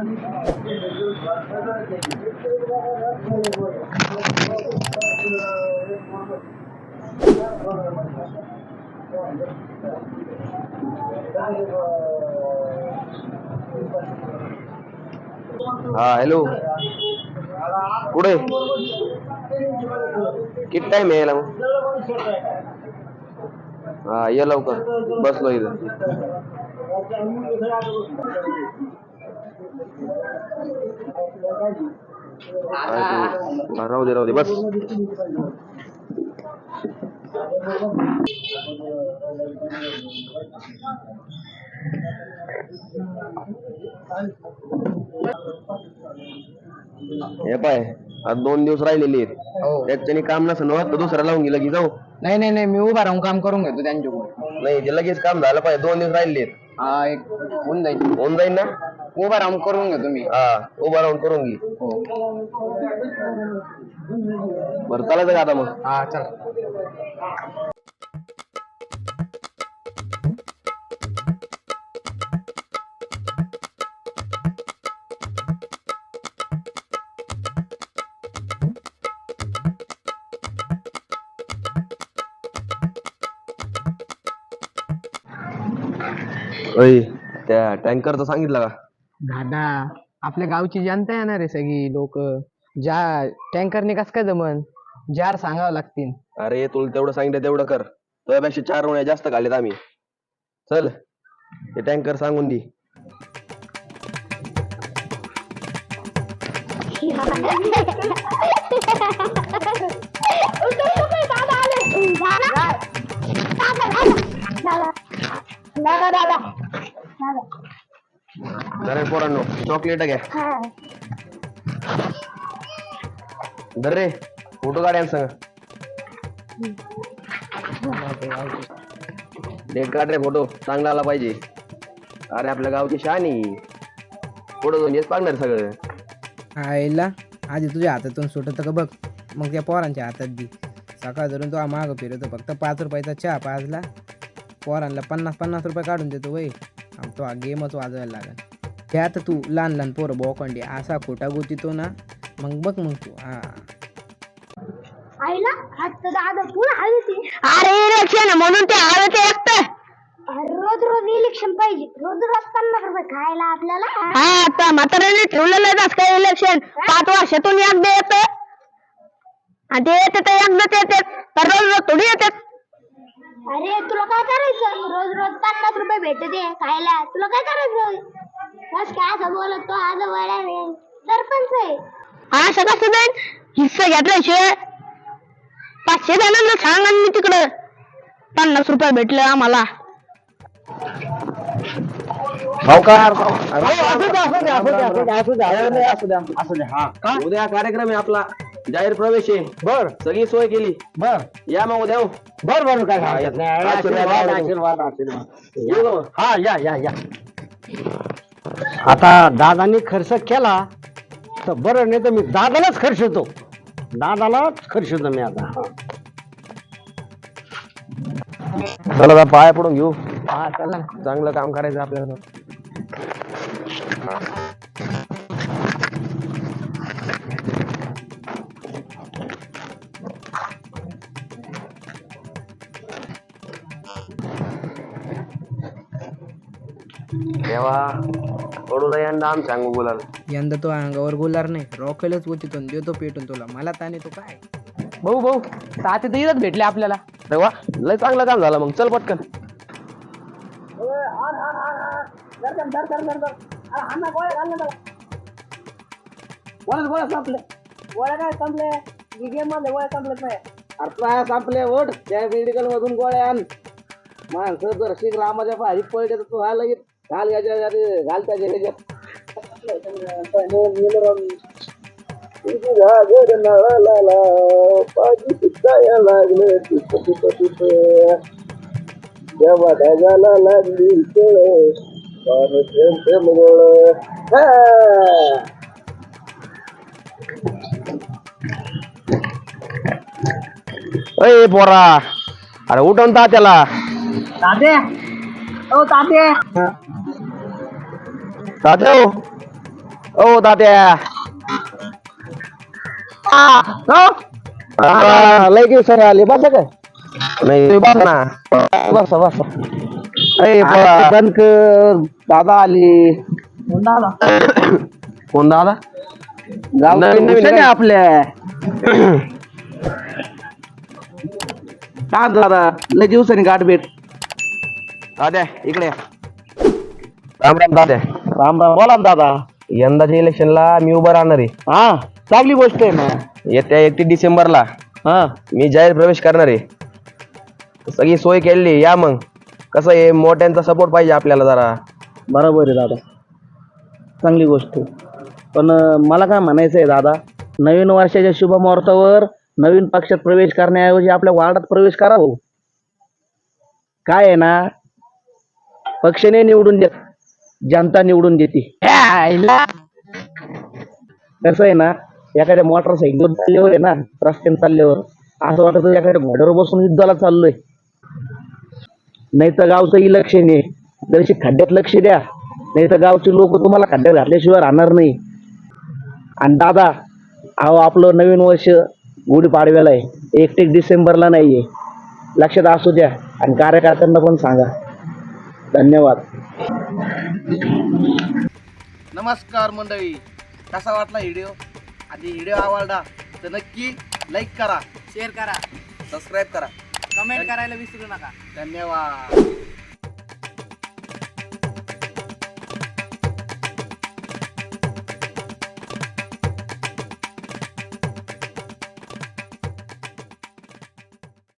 हा हॅलो कुठे? किती टाइम यायला मग? हा ये लवकर. बसलो इथं. तू- राहू दे राहू दे बस. हे पाय आज दोन दिवस राहिलेले आहेत. हो. त्याच्याने काम नसेल तर दुसरा लावून गेलं की जाऊ. नाही नाही नाही मी उभा राहून काम करून घेतो त्यांच्याकडून. नाही ते लगेच काम झालं पाहिजे दोन दिवस राहिले हा एक होऊन जाईल. होऊन जाईल ना? उभा राहून करून घेतो मी हा उभा राहून करून घे. हो. बरं चालायचं का आता मग. हा चला. अय त्या टँकरचं सांगितलं का? दादा आपल्या गावची जनता येणार आहे सगळी लोक. ज्या टँकरने कस काय जमन जार सांगावं लागतील. अरे तुला तेवढं सांगितलं तेवढं कर. तुझ्यापेक्षा चार वेळा जास्त काढलेत आम्ही. चल ते टँकर सांगून दे. जरा पोरांनो. चॉकलेट घ्या. धर रे. फोटो काढ्या सांग डेट काढ रे फोटो. चांगला आला पाहिजे. अरे आपल्या गावची शानी पुढं दोन पागणार सगळं. आईला आधी तुझ्या हातातून सुटत का बघ. मग त्या पोरांच्या हातात दी. सकाळ धरून तो मागं फिरतो. फक्त पाच रुपयाचा चहा पाजला. पोरांना पन्नास पन्नास रुपये काढून देतो वय. तो हा गेमच वाजवायला लागल. त्यात तू लहान लहान पोरं बोकंडी असा खोटा गोतीतो ना. मग बघ मग तू हा. आईला? आज तर दादा पुन्हा ती अरे इलेक्शन म्हणून ते हवे ते एकटं रोज रोज इलेक्शन पाहिजे. रोज रोज पन्नास रुपये खायला आपल्याला. हा आता म्हाताऱ्याने ठेवलेलं आहे काय इलेक्शन पाच वर्षातून एकदा येत. आणि ते येते तर एकदाच येते. तर रोज रोज थोडी येतात अरे तुला काय करायचं? रोज रोज पन्नास रुपये भेटते खायला. तुला काय करायचं? बस काय असं बोलत तो आज वडा सरपंच आहे. हा सगळं सुद्धा हिस्सा घेतल्याशिवाय पाचशे जणांना सांग आणि मी तिकडं पन्नास रुपये भेटले आम्हाला. सावकार का? उद्या कार्यक्रम आहे आपला. जाहीर प्रवेश आहे. बर. सगळी सोय केली. बर. या मग उद्या हो. बर बर काय हरकत नाही. आशीर्वाद, आशीर्वाद, येऊ का मग? हा या या या. आता दादानी खर्च केला तर बरं नाही तर मी दादालाच खर्चतो दादालाच खर्चतो मी आता. चला आता पाया पडून घेऊ. हा चला. चांगलं काम करायचं आपल्याला. देवा पडू दे यंदा आम सांगू बोलाल यंदा तो अंगावर गुलार नाही रॉकेलच होती देतो पेटून तुला. मला ताने तो काय? भाऊ भाऊ ताते तर इथंच भेटले आपल्याला. अरे वा लय चांगलं काम झालं मग चल पटकन. आता संपले. ओढ त्या मेडिकल मधून गोळ्या आण. माणसं जर शीघ्र रामाच्या भाजी पळते तर तू हा लगेच घाल याच्या घाल त्याच्या ह्याच्यात जेव्हा ढगाला लागली अय पोरा. अरे उठवून ता त्याला. ओ तात्या हो. ओ तात्या हा, लय दिवसाने आले बसा काय नाही. बसा ना. बसा बसा. अरे प- बनकर दादा आले. कोण दादा गावचं नवीन- नवीन भूषण आहे काय? आपल्या. काय दादा? लय दिवसाने गाठ भेट. दाद्या इकडे या. राम राम दाद्या राम राम. बोला ना दादा. यंदाच्या इलेक्शनला मी उभं राहणार आहे. हा चांगली गोष्ट आहे ना. येत्या एकतीस डिसेंबरला हा. मी जाहीर प्रवेश करणार आहे. सगळी सोय केली या मग. कसं आहे मोठ्यांचा सपोर्ट पाहिजे आपल्याला जरा. बरोबर आहे दादा. चांगली गोष्ट आहे. पण अं, मला काय म्हणायचं आहे दादा? नवीन वर्षाच्या शुभ मुहूर्तावर नवीन पक्षात प्रवेश करण्याऐवजी आपल्या वार्डात प्रवेश करा भाऊ काय आहे ना? पक्षाने निवडून देत जनता निवडून देते. कसं आहे ना एखाद्या मोटरसायकल चालल्यावर आहे ना रस्त्याने चालल्यावर असं वाटतं एखाद्या घोड्यावर बसून युद्धाला चाललोय. नाही तर गावचं इलेक्शन आहे जरशी खड्ड्यात लक्ष द्या नाही तर गावचे लोक तुम्हाला खड्ड्यात घातल्याशिवाय राहणार नाही. आणि दादा अहो आपलं नवीन वर्ष गुढीपाडव्याला आहे. एक एक डिसेंबरला नाही आहे लक्षात असू द्या. आणि कार्यकर्त्यांना पण सांगा. धन्यवाद. नमस्कार मंडळी. कसा वाटला व्हिडिओ? आणि व्हिडिओ आवडला तर नक्की लाईक करा शेअर करा. सबस्क्राईब करा. कमेंट करायला विसरू नका. धन्यवाद.